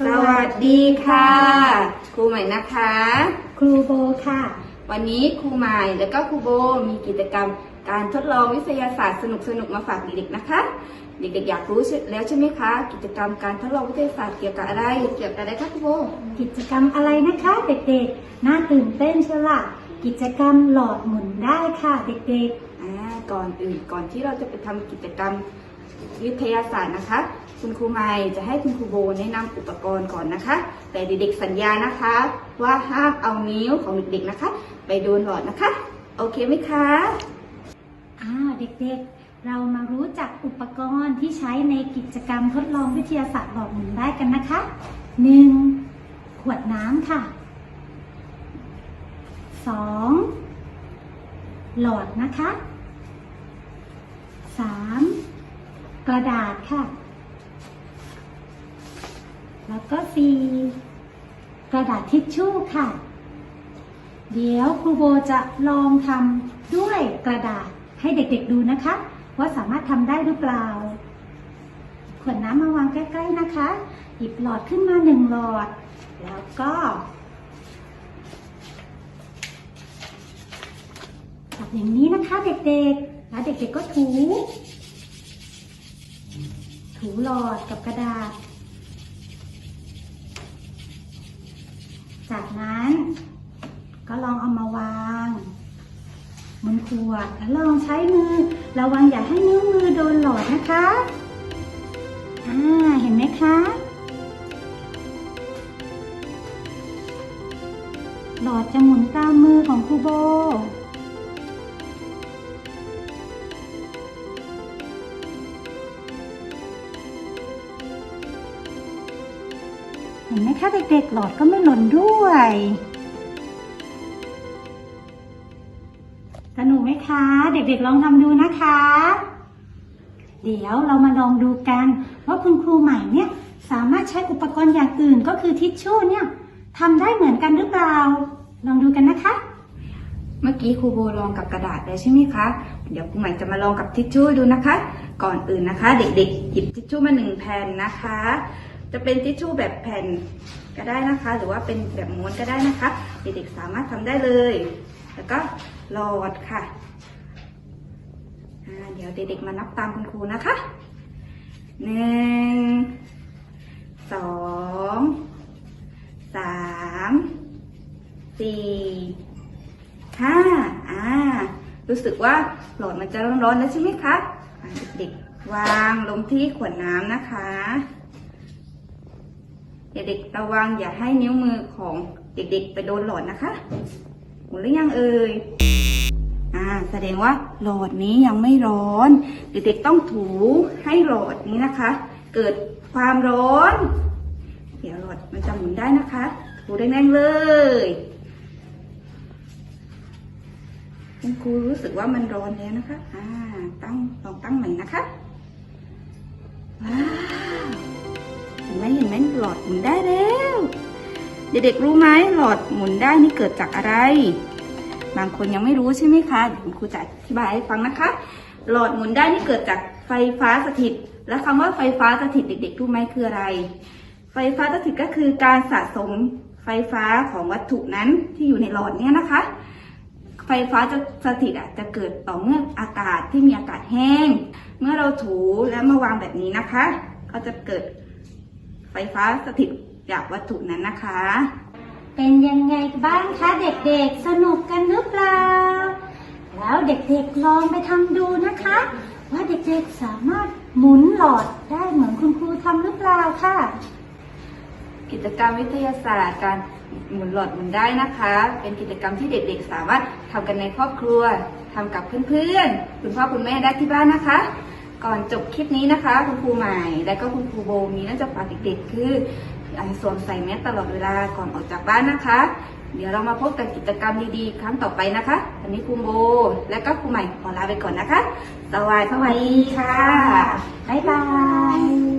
สวัสดีค่ะ ครูใหม่นะคะ ครูโบค่ะ วันนี้ครูใหม่แล้วก็ครูโบมีกิจกรรมการทดลองวิทยาศาสตร์สนุกๆมาฝากเด็กๆนะคะ เด็กๆอยากรู้แล้วใช่ไหมคะ กิจกรรมการทดลองวิทยาศาสตร์เกี่ยวกับอะไร เกี่ยวกับอะไรคะครูโบ กิจกรรมอะไรนะคะเด็กๆ น่าตื่นเต้นใช่ละกิจกรรมหลอดหมุนได้ค่ะเด็กอ่า ก่อนอื่นก่อนที่เราจะไปทำกิจกรรม วิทยาศาสตร์นะคะ คุณครูใหม่จะให้คุณครูโบแนะนำอุปกรณ์ก่อนนะคะ แต่เด็กๆสัญญานะคะ ว่าห้ามเอานิ้วของเด็กๆนะคะ ไปโดนหลอดนะคะ โอเคไหมคะอ้าเด็กๆ เรามารู้จักอุปกรณ์ที่ใช้ในกิจกรรมทดลองวิทยาศาสตร์หลอดหมุนได้กันนะคะ 1. ขวดน้ำค่ะ 2. หลอดนะคะ 3. กระดาษค่ะ แล้วก็ 4. กระดาษทิชชู่ค่ะ เดี๋ยวครูโบจะลองทำด้วยกระดาษให้เด็กๆดูนะคะ ว่าสามารถทำได้หรือเปล่า ขวดน้ำมาวางใกล้ๆนะคะ หยิบหลอดขึ้นมาหนึ่งหลอด แล้วก็จับอย่างนี้นะคะเด็กๆ แล้วเด็กๆก็ถู ถูหลอดกับกระดาษ จากนั้นก็ลองเอามาวางบนขวดแล้วลองใช้มือระวังอย่าให้นิ้วมือโดนหลอดนะคะอ่าเห็นไหมคะหลอดจะหมุนตามมือของครูโบ ห็นไหมคะเด็กๆหลอดก็ไม่หล่นด้วย สนุกไหมคะ เด็กๆลองทำดูนะคะ เดี๋ยวเรามาลองดูกันว่าคุณครูใหม่เนี่ยสามารถใช้อุปกรณ์อย่างอื่นก็คือทิชชู่เนี่ยทำได้เหมือนกันหรือเปล่า ลองดูกันนะคะ เมื่อกี้ครูโบลองกับกระดาษแล้วใช่ไหมคะ เดี๋ยวครูใหม่จะมาลองกับทิชชู่ดูนะคะ ก่อนอื่นนะคะ เด็กๆ หยิบทิชชู่มาหนึ่งแผ่นนะคะ จะเป็นทิชชู่แบบแผ่นก็ได้นะคะ หรือว่าเป็นแบบม้วนก็ได้นะคะ เด็กๆสามารถทำได้เลย แล้วก็หลอดค่ะเดี๋ยวเด็กๆมานับตามคุณครูนะคะหนึ่งสองสามสี่ห้าอ่ารู้สึกว่าหลอดมันจะร้อนๆแล้วใช่ไหมคะเด็กๆวางลงที่ขวดน้ำนะคะ เด็กๆระวังอย่าให้นิ้วมือของเด็กๆ ไปโดนหลอดนะคะหมดหรือยังเอ่ยอ่าแสดงว่าหลอดนี้ยังไม่ร้อน เด็กๆต้องถูให้หลอดนี้นะคะ เกิดความร้อน เดี๋ยวหลอดมันจะหมุนได้นะคะ ถูแรงๆเลยคุณครูรู้สึกว่ามันร้อนแล้วนะคะ อ่า ตั้งลองตั้งใหม่นะคะว้า ไหมเห็นไหมหลอดหมุนได้แล้ว เด็กๆรู้ไหมหลอดหมุนได้นี่เกิดจากอะไร บางคนยังไม่รู้ใช่ไหมคะเดี๋ยวคุณครูจะอธิบายให้ฟังนะคะ หลอดหมุนได้นี่เกิดจากไฟฟ้าสถิต และคำว่าไฟฟ้าสถิตเด็กๆรู้ไหมคืออะไร ไฟฟ้าสถิตก็คือการสะสมไฟฟ้าของวัตถุนั้นที่อยู่ในหลอดเนี่ยนะคะ ไฟฟ้าจะสถิตอะจะเกิดต่อเมื่ออากาศที่มีอากาศแห้ง เมื่อเราถูแล้วมาวางแบบนี้นะคะ ก็จะเกิด ไฟฟ้าสถิตจากวัตถุนั้นนะคะ เป็นยังไงบ้างคะเด็กๆ สนุกกันหรือเปล่า แล้วเด็กๆลองไปทำดูนะคะ ว่าเด็กๆสามารถหมุนหลอดได้เหมือนคุณครูทำหรือเปล่าค่ะ กิจกรรมวิทยาศาสตร์การหมุนหลอดหมุนได้นะคะ เป็นกิจกรรมที่เด็กๆ สามารถทำกันในครอบครัวทำกับเพื่อนๆ คุณพ่อคุณแม่ได้ที่บ้านนะคะ ก่อนจบคลิปนี้นะคะ คุณครูใหม่ และก็คุณครูโบมีน่าจะฝากเด็กๆคืออ่าสวมใส่แมสตลอดเวลาก่อนออกจากบ้านนะคะ เดี๋ยวเรามาพบกับกิจกรรมดีๆ ครั้งต่อไปนะคะวันนี้ครูโบ และก็ครูใหม่ขอลาไปก่อนนะคะ สวัสดีค่ะบ๊ายบาย